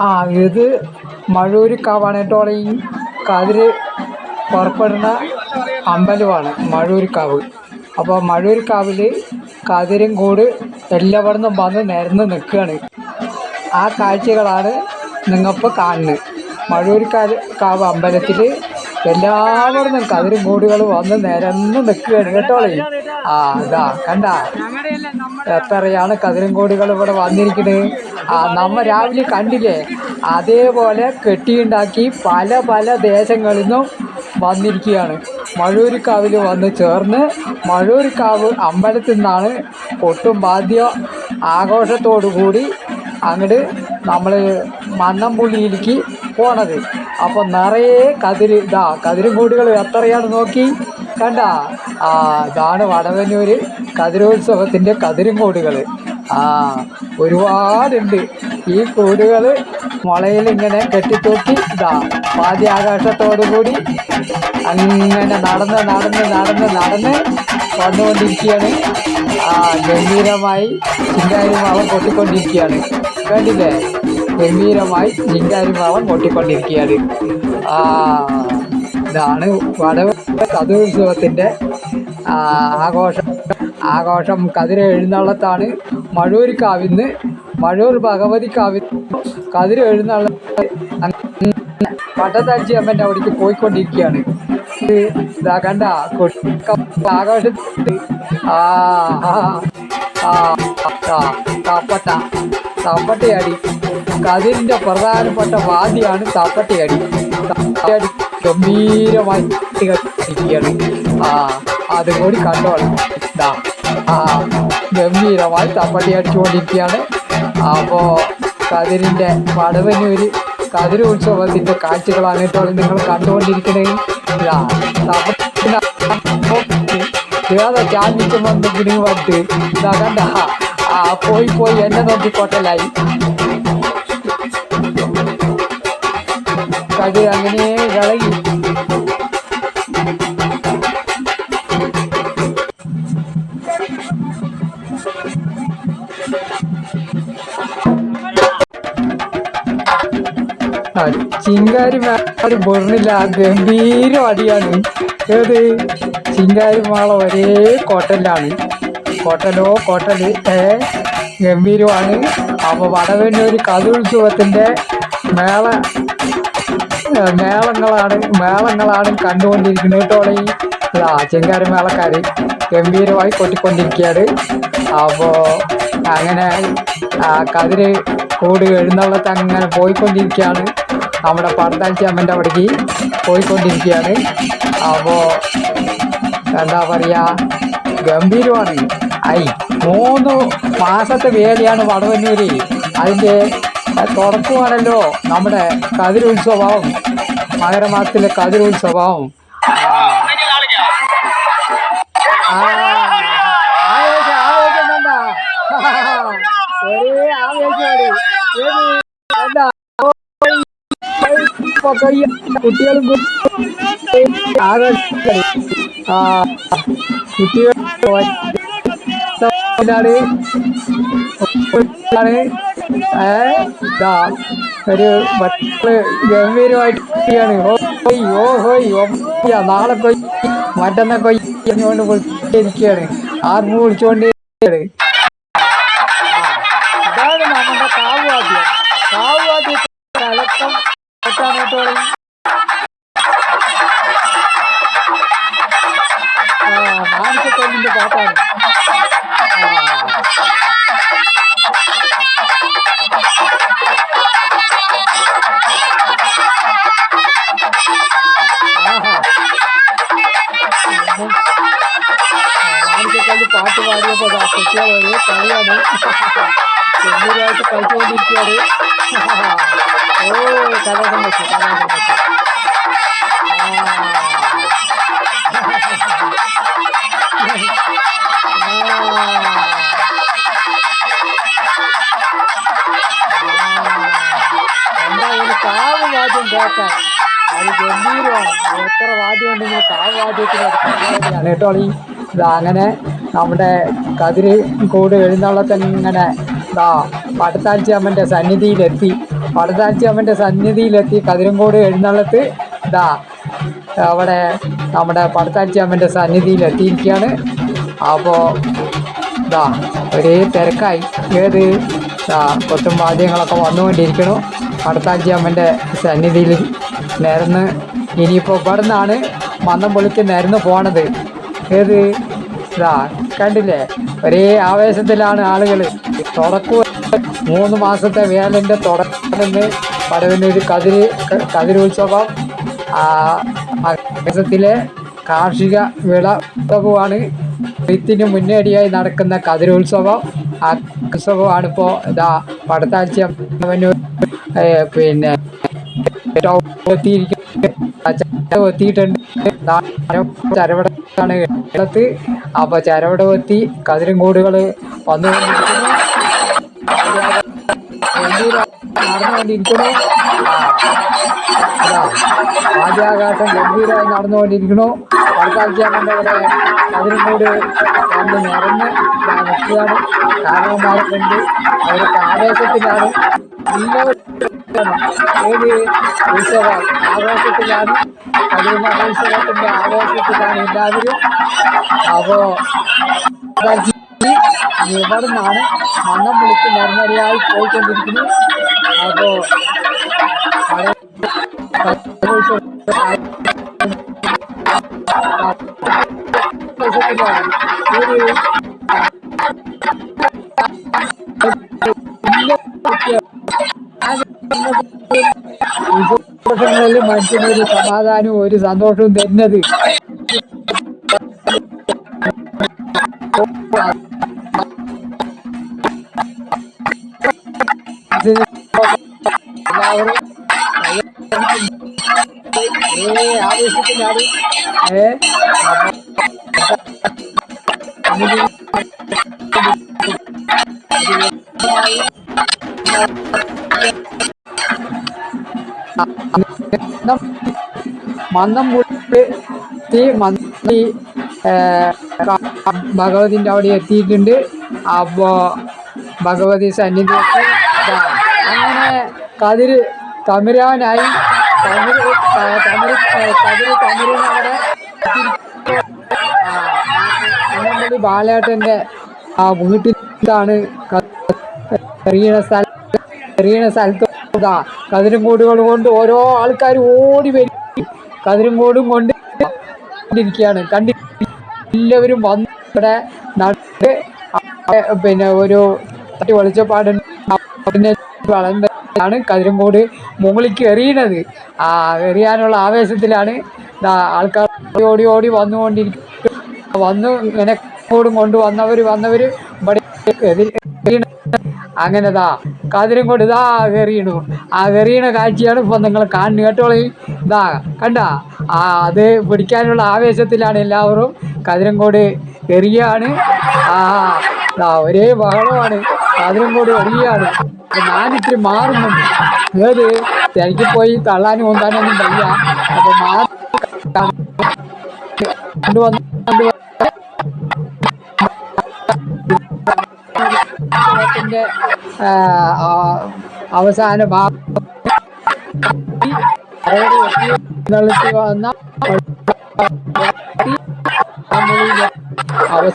ആ ഇത് മഴൂരിക്കാവാണ് കേട്ടോ ഈ കതിര് പുറപ്പെടുന്ന അമ്പലമാണ് മഴൂരിക്കാവ്. അപ്പോൾ മഴൂരിക്കാവിൽ കതിരും കൂട് എല്ലായിടത്തും വന്ന് നിരന്ന് നിൽക്കുകയാണ് ആ കാഴ്ചകളാണ് നിങ്ങളിപ്പോൾ കാണുന്നത്. മഴൂരിക്കാവ് കാവ് അമ്പലത്തിൽ എല്ലാവരും കതിരും കൂടുകൾ വന്ന് നിരന്ന് നിൽക്കുകയാണ് കേട്ടോളേ ആ ഇതാ കണ്ട? എത്രയാണ് കതിരും കൂടുകൾ ഇവിടെ വന്നിരിക്കുന്നത് ആ നമ്മ രാവിലെ കണ്ടില്ലേ? അതേപോലെ കെട്ടിയുണ്ടാക്കി പല പല ദേശങ്ങളിൽ നിന്നും വന്നിരിക്കുകയാണ്. മഴൂരിക്കാവിൽ വന്ന് ചേർന്ന് മഴൂരിക്കാവ് അമ്പലത്തിൽ നിന്നാണ് ഒട്ടും ബാധ്യ ആഘോഷത്തോടു കൂടി അങ്ങോട്ട് നമ്മൾ മന്നംപുള്ളിയിലേക്ക് പോണത്. അപ്പോൾ നിറയെ കതിര് ഇതാ കതിരും കൂടികൾ എത്രയാണ് നോക്കി. കണ്ട? ആ ഇതാണ് വടവന്നൂർ കതിരോത്സവത്തിന്റെ കതിരുംകൂടുകൾ ആ ഒരുപാടുണ്ട്. ഈ കൂടുകൾ മുളയിൽ ഇങ്ങനെ കെട്ടിത്തൂക്കി ഇതാ ആകാശത്തോടു കൂടി അങ്ങനെ നടന്ന് നടന്ന് നടന്ന് നടന്ന് വന്നുകൊണ്ടിരിക്കുകയാണ്. ആ ഗംഭീരമായി ചിങ്കാരിമാവൻ പൊട്ടിക്കൊണ്ടിരിക്കുകയാണ്. കണ്ടില്ലേ? ഗംഭീരമായി ചിങ്കാരിമാവൻ പൊട്ടിക്കൊണ്ടിരിക്കുകയാണ്. ആ ഇതാണ് വടവ് കഥോത്സവത്തിന്റെ ആഘോഷം. ആഘോഷം കതിര എഴുന്നള്ളത്താണ്. മഴൂർ കാവിന്ന് മഴൂർ ഭഗവതി കാവിൽ കതിര എഴുന്നള്ള പട്ടത്താച്ചി അമ്മന്റെ അവിടേക്ക് പോയിക്കൊണ്ടിരിക്കുകയാണ്. ഇത് കണ്ട ആഘോഷത്തിൽ ആ തപ്പട്ട കതിരിന്റെ പ്രധാനപ്പെട്ട വാദിയാണ് തപ്പട്ടയടി. ഗംഭീരമായി ആ അതും കൂടി കണ്ടോളാം. ഇതാ ആ ഗംഭീരമായി തപ്പട്ടി അടിച്ചുകൊണ്ടിരിക്കുകയാണ്. അപ്പോൾ കതിരിന്റെ വടവന്നൂർ കതിര് ഉത്സവത്തിന്റെ കാഴ്ചകളാണ് ഇപ്പോൾ നിങ്ങൾ കണ്ടുകൊണ്ടിരിക്കണേ ഇതാ ഏതാ ചാഞ്ഞിട്ട് വന്ന് കിടുങ്ങി വന്നിട്ട് ആ പോയി പോയി എന്നെ നോക്കിക്കോട്ടലായി കതിര് അങ്ങനെ ഇളകി. ചിങ്കാരി മാള പൊറണില്ല ഗംഭീര അടിയാണ്. ഏത്? ചിങ്കാരി മാള ഒരേ കോട്ടലാണ് കോട്ടലോ കോട്ടൽ ഗംഭീരമാണ്. അപ്പോൾ വടവന്നൂർ കഥോത്സവത്തിന്റെ മേള മേളങ്ങളാണ് മേളങ്ങളാണ് കണ്ടുകൊണ്ടിരിക്കുന്നത് കേട്ടോ ഈ ആ ചിങ്കാരി മേളക്കാർ ഗംഭീരമായി കൊട്ടിക്കൊണ്ടിരിക്കുകയാണ്. അപ്പോൾ അങ്ങനെ ആ കതിര് കൂട് എഴുന്നള്ളത്ത് അങ്ങനെ പോയിക്കൊണ്ടിരിക്കുകയാണ്. നമ്മുടെ പടത്താഴ്ച ചെയ്യാമന്റെ അവിടേക്ക് പോയിക്കൊണ്ടിരിക്കുകയാണ്. അപ്പോൾ എന്താ പറയുക ഗംഭീരമാണ്. ഐ മൂന്ന് മാസത്തെ വേലയാണ് വടവന്നൂര്. അതിന്റെ തുടക്കമാണല്ലോ നമ്മുടെ കതിരുത്സവം. മകരമാസത്തിലെ കതിരുത്സവം. ആ ആവേശം ആവേശം കണ്ട ഒരേ ആവേശമാണ് ഏത് കണ്ട കുട്ടികളും ആവേശമാണ് ആ കുട്ടികൾ ഏ ദാ ഒരു ഗംഭീരമായിട്ടാണ് നാളെ കൊയ്യ മറ്റന്നെ കൊയ്യ എന്നുകൊണ്ട് വിളിച്ചിരിക്കുകയാണ് ആർമു വിളിച്ചുകൊണ്ട് കളിയാണ്. ചെമ്മൂരായിട്ട് കളിച്ചുകൊണ്ടിരിക്കുകയാണ്. ഓ കലാസം വെച്ചു കലാസം വെച്ചു എന്തായാലും കാവ് വാദ്യം കേൾക്കാൻ അത് ഗംഭീരമാണ്. എത്ര വാദ്യം ഉണ്ടെങ്കിലും കാവ് വാദ്യത്തിന് കേട്ടോ ഇത് അങ്ങനെ നമ്മുടെ കതിര് കൂട് എഴുന്നള്ളത്തന്നെ ദാ പടത്താഴ്ച അമ്മന്റെ സന്നിധിയിലെത്തി. പടത്താഴ്ച അമ്മന്റെ സന്നിധിയിലെത്തി കതിരങ്കോട് എഴുന്നള്ളത്ത് ദാ അവിടെ നമ്മുടെ പടത്താഴ്ച അമ്മന്റെ സന്നിധിയിൽ എത്തിയിരിക്കുകയാണ് അപ്പോൾ ദാ ഒരേ തിരക്കായി. ഏത് കൊത്തും വാദ്യങ്ങളൊക്കെ വന്നുകൊണ്ടിരിക്കണു. പടത്താഴ്ച അമ്മന്റെ സന്നിധിയിൽ നിരന്ന് ഇനിയിപ്പോൾ ഇവിടെ നിന്നാണ് മന്ദം പൊളിക്ക് നിരന്ന് പോണത്. ഏത് ഇതാ കണ്ടില്ലേ? ഒരേ ആവേശത്തിലാണ് ആളുകൾ തുടക്കം മൂന്ന് മാസത്തെ വേനലിന്റെ പടവിന് പടവിനൊരു കതിര് കതിരുത്സവം ആ കാർഷിക കാർഷിക ഉത്സവമാണ് വിത്തിന് മുന്നേടിയായി നടക്കുന്ന കതിരോത്സവം ആ ഉത്സവമാണ് ഇപ്പോൾ ഇതാ പടത്താഴ്ച പിന്നെ ഒത്തിയിട്ടുണ്ട് ചരവടത്താണ് കേരളത്ത് അപ്പോൾ ചരവിടെ എത്തി കതിരങ്കോടുകൾ കൂടുകൾ വന്നു അതാ ആദ്യാകാശം ഗംഭീരമായി നടന്നുകൊണ്ടിരിക്കണോ ഇവിടെ കതിരങ്കോട് വന്ന് നിറഞ്ഞ് നിൽക്കുകയാണ്. കാരണവന്മാരെ കൊണ്ട് അവർക്ക് ആവേശത്തിലാണ്. എല്ലാവരും ഏത് ഉത്സവം? ആഘോഷത്തിലാണ്. കതിർ മഹോത്സവത്തിന്റെ ആഘോഷത്തിലാണ് എല്ലാവരും. അപ്പോൾ ഇവിടുന്നാണ് മണ്ണം വിളിച്ച് മരുന്നറിയായി പോയിക്കൊണ്ടിരിക്കുന്നത് അപ്പോൾ ഒരു സന്തോഷങ്ങളിൽ ഒരു സമാധാനവും ഒരു സന്തോഷവും തരുന്നത്. മന്ദം മന്ദി ഭഗവതിന്റെ അവിടെ എത്തിയിട്ടുണ്ട്. അപ്പോൾ ഭഗവതി സന്നിധി അങ്ങനെ കതിര് തമിരാനായി. തമിഴ് തമിര് കതിര് തമിരിനവിടെ ബാലേട്ടന്റെ ആ വീട്ടിലാണ് എറിയണ സ്ഥലം. എറിയണ സ്ഥലത്ത് ഇതാ. കൂടുകൾ കൊണ്ട് ഓരോ ആൾക്കാർ ഓടി വരും. കതിരും കൂടും കൊണ്ട് ഇരിക്കുകയാണ്. കണ്ടി എല്ലാവരും വന്ന് ഇവിടെ നട്ട് പിന്നെ ഒരു തട്ടി വെളിച്ചപ്പാടുണ്ട് വളർന്നാണ് കൂട് മുകളിലേക്ക് എറിയണത് ആ എറിയാനുള്ള ആവേശത്തിലാണ് ആൾക്കാർ ഓടി ഓടി വന്നുകൊണ്ടിരിക്കും വന്ന് ഇങ്ങനെ കൂടും കൊണ്ട് വന്നവർ ഇവിടെ എതിർ അങ്ങനെതാ. കാതിരും കൊണ്ട് ഇതാ എറിയണു ആ കയറിയണ കാഴ്ചയാണ് ഇപ്പം നിങ്ങൾ കാണുന്നത്. കേട്ടോളി. ഇതാ കണ്ട? ആ അത് പിടിക്കാനുള്ള ആവേശത്തിലാണ് എല്ലാവരും കതിരങ്കോട് എറിയാണ് ആ ദാ ഒരേ ബഹളമാണ്. കതിരങ്കോട് എറിയാണ് അപ്പൊ ഞാനിത്തിരി മാറുന്നുണ്ട്. ഏത്? തിരക്കി പോയി തള്ളാനും ഒന്നാനൊന്നും വയ്യ അപ്പൊ മാറി കൊണ്ടുവന്ന് കൊണ്ടുവന്ന് അവസാന വന്ന അവസാന